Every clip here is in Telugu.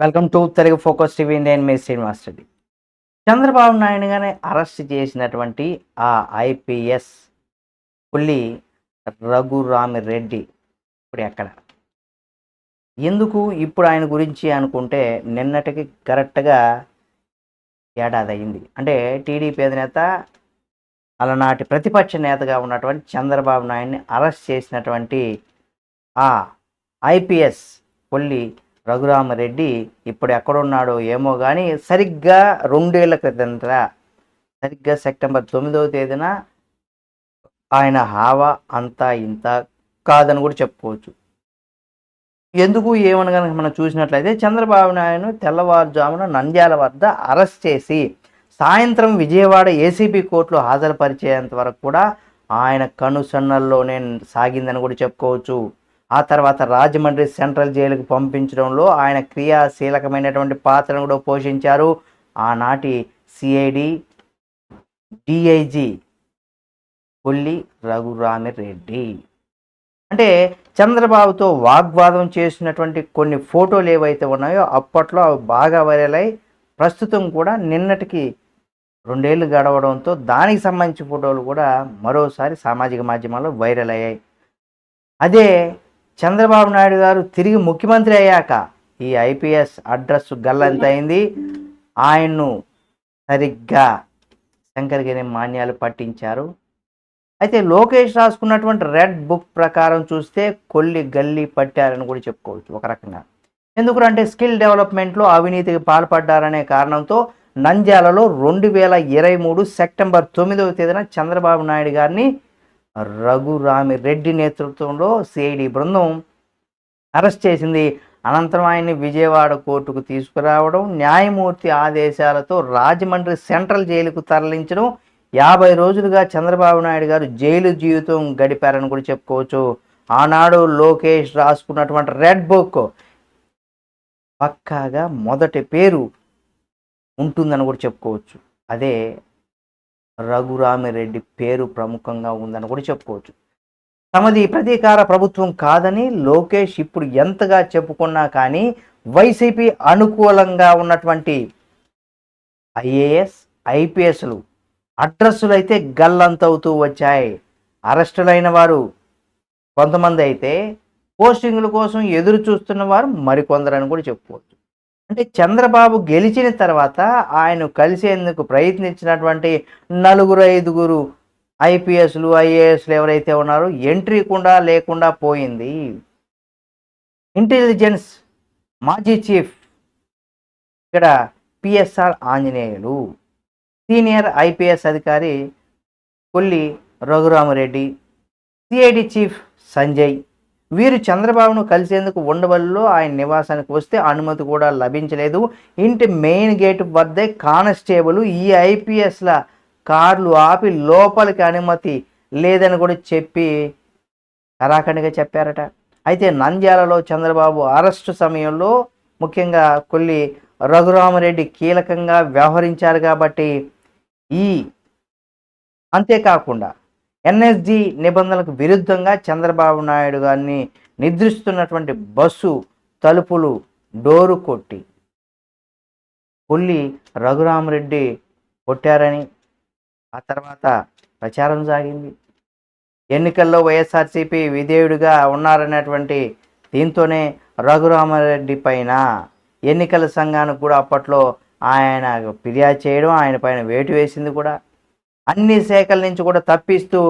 Welcome to Telugu focus TV నేను మీ శ్రీనివాస్ రెడ్డి. చంద్రబాబు నాయుడు గారిని అరెస్ట్ చేసినటువంటి ఆ ఐపీఎస్ పుల్లి రఘురామిరెడ్డి ఇప్పుడు ఎక్కడ? ఎందుకు ఇప్పుడు ఆయన గురించి అనుకుంటే నిన్నటికి కరెక్ట్గా ఏడాది అయింది అంటే టీడీపీ అధినేత అలనాటి ప్రతిపక్ష నేతగా ఉన్నటువంటి చంద్రబాబు నాయుడిని అరెస్ట్ చేసినటువంటి ఆ ఐపీఎస్ కొల్లి రఘురామరెడ్డి ఇప్పుడు ఎక్కడున్నాడో ఏమో కానీ సరిగ్గా రెండేళ్ళ క్రితంత సరిగ్గా సెప్టెంబర్ తొమ్మిదవ తేదీన ఆయన హావా అంతా ఇంత కాదని కూడా చెప్పుకోవచ్చు. ఎందుకు ఏమని కనుక మనం చూసినట్లయితే చంద్రబాబు నాయుడు తెల్లవారుజామున నంద్యాల వద్ద అరెస్ట్ చేసి సాయంత్రం విజయవాడ ఏసీబీ కోర్టులో హాజరుపరిచేంత వరకు కూడా ఆయన కనుసన్నల్లోనే సాగిందని కూడా చెప్పుకోవచ్చు. ఆ తర్వాత రాజమండ్రి సెంట్రల్ జైలుకు పంపించడంలో ఆయన క్రియాశీలకమైనటువంటి పాత్రను కూడా పోషించారు. ఆనాటి సిఐడి డిఐజీ పుల్లి రఘురామిరెడ్డి అంటే చంద్రబాబుతో వాగ్వాదం చేసినటువంటి కొన్ని ఫోటోలు ఏవైతే ఉన్నాయో అప్పట్లో అవి బాగా వైరల్ అయి ప్రస్తుతం కూడా నిన్నటికి రెండేళ్ళు గడవడంతో దానికి సంబంధించిన ఫోటోలు కూడా మరోసారి సామాజిక మాధ్యమాల్లో వైరల్ అయ్యాయి. అదే చంద్రబాబు నాయుడు గారు తిరిగి ముఖ్యమంత్రి అయ్యాక ఈ ఐపీఎస్ అడ్రస్ గల్లంతైంది అయింది ఆయన్ను సరిగ్గా శంకర్గిరి మాన్యాలు పట్టించారు. అయితే లోకేష్ రాసుకున్నటువంటి రెడ్ బుక్ ప్రకారం చూస్తే కొల్లి గల్లీ పట్టారని కూడా చెప్పుకోవచ్చు ఒక రకంగా. ఎందుకంటే స్కిల్ డెవలప్మెంట్లో అవినీతికి పాల్పడ్డారనే కారణంతో నంద్యాలలో రెండు వేల ఇరవై మూడు సెప్టెంబర్ తొమ్మిదవ తేదీన చంద్రబాబు నాయుడు గారిని రఘురామి రెడ్డి నేతృత్వంలో సిఐడి బృందం అరెస్ట్ చేసింది. అనంతరం ఆయన్ని విజయవాడ కోర్టుకు తీసుకురావడం న్యాయమూర్తి ఆదేశాలతో రాజమండ్రి సెంట్రల్ జైలుకు తరలించడం యాభై రోజులుగా చంద్రబాబు నాయుడు గారు జైలు జీవితం గడిపారని కూడా చెప్పుకోవచ్చు. ఆనాడు లోకేష్ రాసుకున్నటువంటి రెడ్ బుక్ పక్కాగా మొదటి పేరు ఉంటుందని కూడా చెప్పుకోవచ్చు. అదే రఘురామిరెడ్డి పేరు ప్రముఖంగా ఉందని కూడా చెప్పుకోవచ్చు. తమది ప్రతీకార ప్రభుత్వం కాదని లోకేష్ ఇప్పుడు ఎంతగా చెప్పుకున్నా కానీ వైసీపీ అనుకూలంగా ఉన్నటువంటి ఐఏఎస్ ఐపీఎస్లు అడ్రస్సులు అయితే గల్లంతవుతూ వచ్చాయి. అరెస్టులైన వారు కొంతమంది అయితే పోస్టింగ్ల కోసం ఎదురు చూస్తున్న వారు మరికొందరని కూడా చెప్పుకోవచ్చు. అంటే చంద్రబాబు గెలిచిన తర్వాత ఆయన కలిసేందుకు ప్రయత్నించినటువంటి నలుగురు ఐదుగురు ఐపీఎస్లు ఐఏఎస్లు ఎవరైతే ఉన్నారో ఎంట్రీ కూడా లేకుండా పోయింది. ఇంటెలిజెన్స్ మాజీ చీఫ్ ఇక్కడ PSR Anjaneyulu. Senior I P S అధికారి Kolli Raghuramareddy C I D chief Sanjay వీరు చంద్రబాబును కలిసేందుకు ఉండవల్లో ఆయన నివాసానికి వస్తే అనుమతి కూడా లభించలేదు. ఇంటి మెయిన్ గేట్ వద్దే కానిస్టేబుల్ ఈ ఐపీఎస్ల కార్లు ఆపి లోపలికి అనుమతి లేదని కూడా చెప్పి కరాఖండిగా చెప్పారట. అయితే నంద్యాలలో చంద్రబాబు అరెస్టు సమయంలో ముఖ్యంగా కొల్లి రఘురామరెడ్డి కీలకంగా వ్యవహరించారు కాబట్టి ఈ అంతేకాకుండా ఎన్ఎస్జి నిబంధనలకు విరుద్ధంగా చంద్రబాబు నాయుడు గారిని నిద్రిస్తున్నటువంటి బస్సు తలుపులు డోరు కొట్టి పుల్లి రఘురామరెడ్డి కొట్టారని ఆ తర్వాత ప్రచారం సాగింది. ఎన్నికల్లో వైఎస్ఆర్సీపీ విధేయుడిగా ఉన్నారనేటువంటి దీంతోనే రఘురామరెడ్డి పైన ఎన్నికల సంఘానికి కూడా అప్పట్లో ఆయన ఫిర్యాదు చేయడం ఆయన పైన వేటు వేసింది కూడా. అన్ని శాఖల నుంచి కూడా తప్పిస్తూ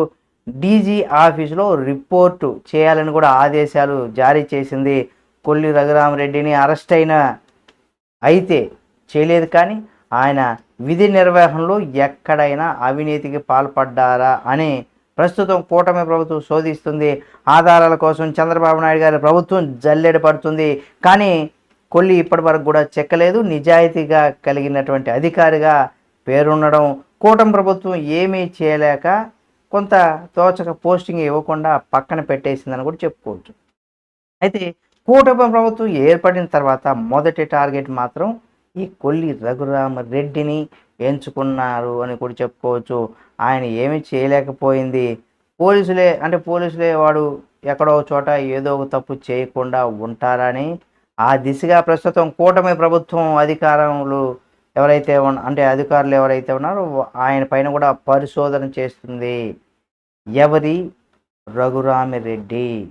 డీజీ ఆఫీసులో రిపోర్టు చేయాలని కూడా ఆదేశాలు జారీ చేసింది. కొల్లి రఘురామరెడ్డిని అరెస్ట్ అయిన అయితే చేయలేదు కానీ ఆయన విధి నిర్వహణలో ఎక్కడైనా అవినీతికి పాల్పడ్డారా అని ప్రస్తుతం కూటమి ప్రభుత్వం శోధిస్తుంది. ఆధారాల కోసం చంద్రబాబు నాయుడు గారి ప్రభుత్వం జల్లెడ పడుతుంది. కానీ కొల్లి ఇప్పటి వరకు కూడా చెక్కలేదు. నిజాయితీగా కలిగినటువంటి అధికారిగా పేరుండడం కూటమి ప్రభుత్వం ఏమీ చేయలేక కొంత తోచక పోస్టింగ్ ఇవ్వకుండా పక్కన పెట్టేసిందని కూడా చెప్పుకోవచ్చు. అయితే కూటమి ప్రభుత్వం ఏర్పడిన తర్వాత మొదటి టార్గెట్ మాత్రం ఈ కొల్లి రఘురామ రెడ్డిని ఎంచుకున్నారు అని కూడా చెప్పుకోవచ్చు. ఆయన ఏమి చేయలేకపోయింది. పోలీసులే అంటే పోలీసులే వాడు ఎక్కడో ఒక చోట ఏదో ఒక తప్పు చేయకుండా ఉంటారని ఆ దిశగా ప్రస్తుతం కూటమి ప్రభుత్వం అధికారంలో ఎవరైతే ఉన్న అంటే అధికారులు ఎవరైతే ఉన్నారో ఆయన పైన కూడా పరిశోధన చేస్తుంది. ఎవరి? రఘురామిరెడ్డి.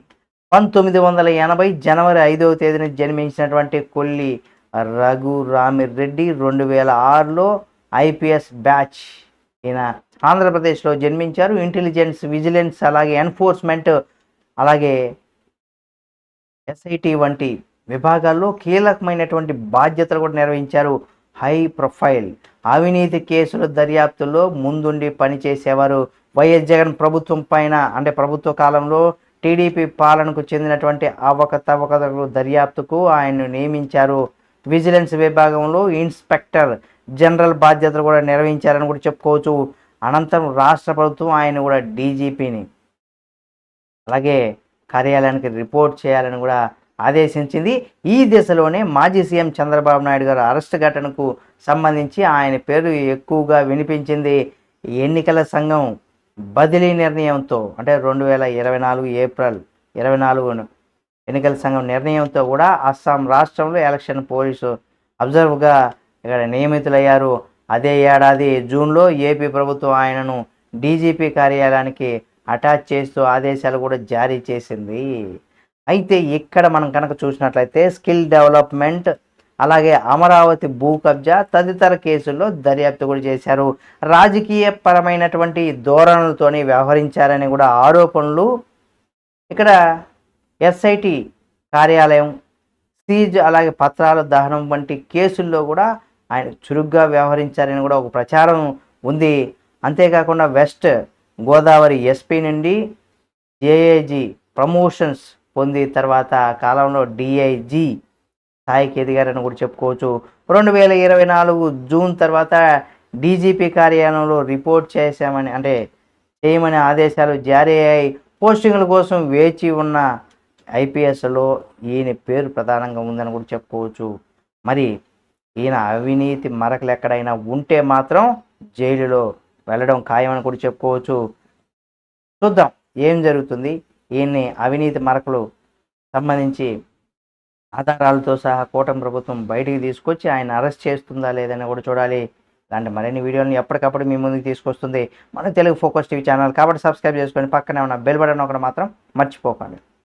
పంతొమ్మిది వందల ఎనభై జనవరి ఐదవ తేదీన జన్మించినటువంటి కొల్లి రఘురామిరెడ్డి రెండు వేల ఆరులో ఐపీఎస్ బ్యాచ్. ఈయన ఆంధ్రప్రదేశ్లో జన్మించారు. ఇంటెలిజెన్స్ విజిలెన్స్ అలాగే ఎన్ఫోర్స్మెంట్ అలాగే ఎస్ఐటి వంటి విభాగాల్లో కీలకమైనటువంటి బాధ్యతలు కూడా నిర్వహించారు. High profile. అవినీతి కేసుల దర్యాప్తులో ముందుండి పనిచేసేవారు వైఎస్ జగన్ ప్రభుత్వం పైన అంటే ప్రభుత్వ కాలంలో టీడీపీ పాలనకు చెందినటువంటి అవకతవకతలు దర్యాప్తుకు ఆయన్ను నియమించారు. విజిలెన్స్ విభాగంలో ఇన్స్పెక్టర్ జనరల్ బాధ్యతలు కూడా నిర్వహించారని కూడా చెప్పుకోవచ్చు. అనంతరం రాష్ట్ర ప్రభుత్వం ఆయన కూడా డీజీపీని అలాగే కార్యాలయానికి రిపోర్ట్ చేయాలని కూడా ఆదేశించింది. ఈ దిశలోనే మాజీ సీఎం చంద్రబాబు నాయుడు గారు అరెస్ట్ ఘటనకు సంబంధించి ఆయన పేరు ఎక్కువగా వినిపించింది. ఎన్నికల సంఘం బదిలీ నిర్ణయంతో అంటే రెండు వేల ఇరవై నాలుగు ఏప్రిల్ ఇరవై నాలుగు ఎన్నికల సంఘం నిర్ణయంతో కూడా అస్సాం రాష్ట్రంలో ఎలక్షన్ పోలీసు అబ్జర్వ్గా ఇక్కడ నియమితులయ్యారు. అదే ఏడాది జూన్లో ఏపీ ప్రభుత్వం ఆయనను డీజీపీ కార్యాలయానికి అటాచ్ చేస్తూ ఆదేశాలు కూడా జారీ చేసింది. అయితే ఇక్కడ మనం కనుక చూసినట్లయితే స్కిల్ డెవలప్మెంట్ అలాగే అమరావతి భూ కబ్జా తదితర కేసుల్లో దర్యాప్తు కూడా చేశారు. రాజకీయ పరమైనటువంటి ధోరణులతోని వ్యవహరించారని కూడా ఆరోపణలు. ఇక్కడ ఎస్ఐటి కార్యాలయం సీజ్ అలాగే పత్రాల దహనం వంటి కేసుల్లో కూడా ఆయన చురుగ్గా వ్యవహరించారని కూడా ఒక ప్రచారం ఉంది. అంతేకాకుండా వెస్ట్ గోదావరి ఎస్పీ నుండి జేఏజీ ప్రమోషన్స్ పొంది తర్వాత కాలంలో డిఐజీ స్థాయికి ఎదిగారని కూడా చెప్పుకోవచ్చు. రెండు వేల ఇరవై నాలుగు జూన్ తర్వాత డీజీపీ కార్యాలయంలో రిపోర్ట్ చేశామని అంటే చేయమని ఆదేశాలు జారీ అయ్యాయి. పోస్టింగ్ల కోసం వేచి ఉన్న ఐపీఎస్లో ఈయన పేరు ప్రధానంగా ఉందని కూడా చెప్పుకోవచ్చు. మరి ఈయన అవినీతి మరకలు ఎక్కడైనా ఉంటే మాత్రం జైలులో వెళ్ళడం ఖాయమని కూడా చెప్పుకోవచ్చు. చూద్దాం ఏం జరుగుతుంది? ఈయన్ని అవినీతి మరకలు సంబంధించి ఆధారాలతో సహా కూటమి ప్రభుత్వం బయటికి తీసుకొచ్చి ఆయన అరెస్ట్ చేస్తుందా లేదని కూడా చూడాలి. ఇలాంటి మరిన్ని వీడియోలను ఎప్పటికప్పుడు మీ ముందుకు తీసుకొస్తుంది మన తెలుగు ఫోకస్ టీవీ ఛానల్. కాబట్టి సబ్స్క్రైబ్ చేసుకొని పక్కనే ఉన్న బెల్ బటన్ ఒకటి మాత్రం మర్చిపోకండి.